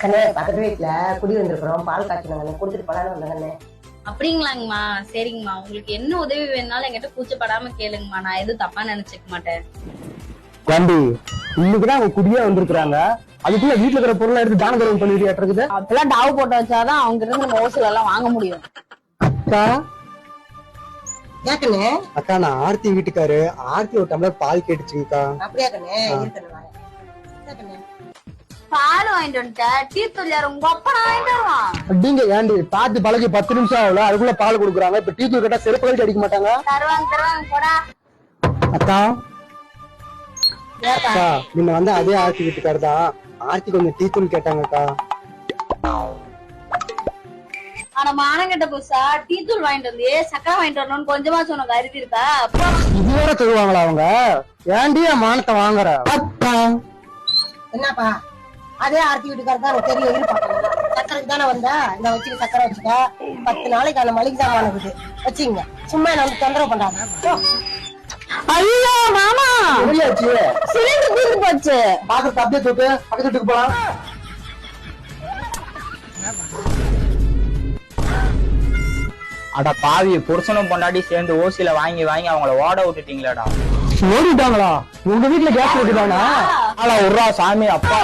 கண்ணே பக்கத்து வீட்டுல குடி வந்திருக்கிறோம். பால் காய்ச்சணும் கொடுத்துட்டு போலான்னு வந்தேன் கண்ணே. அப்படிங்களாங்கம்மா. சரிங்கம்மா. உங்களுக்கு என்ன உதவி வேணும்னாலும் என்கிட்ட கூச்சப்படாம கேளுங்கம்மா. நான் எதுவும் தப்பா நினைச்சுக்க மாட்டேன். ஏண்டி இன்னைக்குதான் அவங்க குடியே வந்திருக்காங்க அதுக்குள்ள வீட்டுல இருக்கிற பொருளை எடுத்து தான தர்மம் பண்ணிட்டு இருக்குது அப்பெல்லாம் டாவு போட்டு வச்சாதான் அவங்க இருந்து நம்ம ஓசில எல்லாம் வாங்க முடியும். அக்கா. ஏன் கண்ணே? அக்கா நான் ஆர்த்தி வீட்டுக்காரு. ஆர்த்தி ஒரு டம்ளர் பால் கேட்டுச்சுங்கக்கா. அப்படியா கண்ணே? இருக்கணும் பால் வாங்கிட்டு வந்துட்டேன் டீ தூள் யாரும் உங்க அப்பா வாங்கிட்டு வருவான். அப்படிங்க ஏண்டி? பார்த்து பழகி பத்து நிமிஷம் ஆகல. அதுக்குள்ள பால் கொடுக்குறாங்க. இப்ப டீ தூள் கேட்டா செருப்பு கழிச்சு அடிக்க மாட்டாங்க? தருவாங்க தருவாங்க போடா. அக்கா அக்கா நீங்க வந்து அதே ஆர்த்தி வீட்டுக்காரு தான். ஆர்த்தி கொஞ்சம் டீ தூள் கேட்டாங்கக்கா. ஆனா மானங்கிட்ட புதுசா? டீ தூள் வாங்கிட்டு வந்து சக்கரை வாங்கிட்டு வரணும்னு கொஞ்சமா சொன்ன அருவி இருக்கா அப்பா இது வேற தருவாங்களா அவங்க? ஏண்டி என் மானத்தை வாங்குற? அக்கா என்னப்பா? அதே ஆர்த்தி வீட்டுக்காரர் தான் எனக்கு தெரியும் சக்கரைக்கு தானே வந்தா? இந்த வச்சுக்க சக்கரை வச்சுக்க. பத்து நாளைக்கு அந்த மளிகை சாமான் இருக்குது. வச்சுங்க சும்மா என்ன வந்து தொந்தரவு பண்றாங்க. ஐயோ மாமா! எப்படியாச்சு சிலிண்டர் போச்சு. பாக்குறது அப்படியே தூக்கு. பக்கத்து வீட்டுக்கு போலாம் அட பாவி புருஷனும் பொண்டாட்டி சேர்ந்து ஓசில வாங்கி வாங்கி அவங்கள ஓட விட்டுட்டீங்களாடா. ஓடிட்டாங்களா? உங்க வீட்டுல கேஸ் ஓடிட்டானா? ஆளா உர்றா சாமி அப்பா.